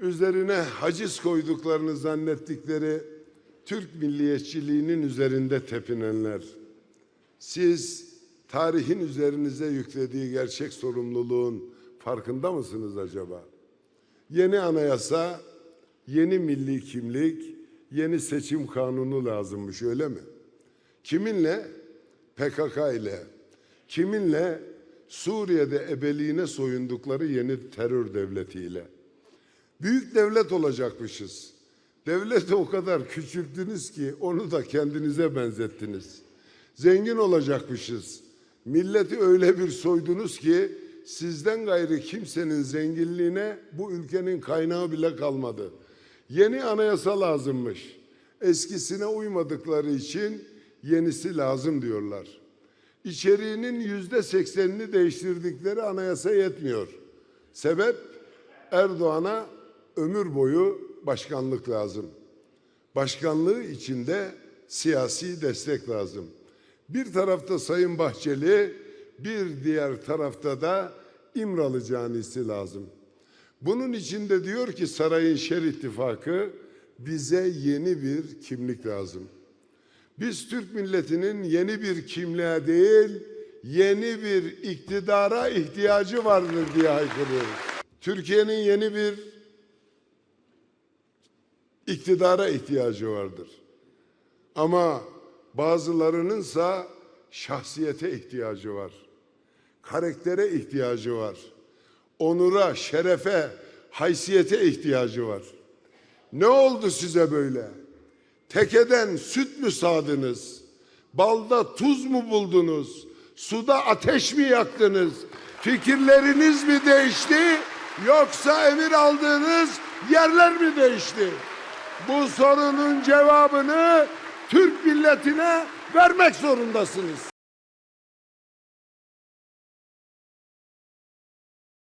üzerine haciz koyduklarını zannettikleri Türk milliyetçiliğinin üzerinde tepinenler. Siz tarihin üzerinize yüklediği gerçek sorumluluğun farkında mısınız acaba? Yeni anayasa, yeni milli kimlik, yeni seçim kanunu lazımmış öyle mi? Kiminle? PKK ile. Kiminle? Suriye'de ebeliğine soyundukları yeni terör devletiyle. Büyük devlet olacakmışız. Devleti o kadar küçülttünüz ki onu da kendinize benzettiniz. Zengin olacakmışız. Milleti öyle bir soydunuz ki sizden gayrı kimsenin zenginliğine bu ülkenin kaynağı bile kalmadı. Yeni anayasa lazımmış. Eskisine uymadıkları için yenisi lazım diyorlar. İçeriğinin yüzde seksenini değiştirdikleri anayasa yetmiyor. Sebep Erdoğan'a ömür boyu başkanlık lazım. Başkanlığı içinde siyasi destek lazım. Bir tarafta Sayın Bahçeli, bir diğer tarafta da İmralı canisi lazım. Bunun içinde diyor ki sarayın şer ittifakı bize yeni bir kimlik lazım. Biz Türk milletinin yeni bir kimliğe değil, yeni bir iktidara ihtiyacı vardır diye haykırıyoruz. Türkiye'nin yeni bir iktidara ihtiyacı vardır. Ama bazılarınınsa şahsiyete ihtiyacı var. Karaktere ihtiyacı var. Onura, şerefe, haysiyete ihtiyacı var. Ne oldu size böyle? Tekeden süt mü sağdınız? Balda tuz mu buldunuz? Suda ateş mi yaktınız? Fikirleriniz mi değişti? Yoksa emir aldığınız yerler mi değişti? Bu sorunun cevabını Türk milletine vermek zorundasınız.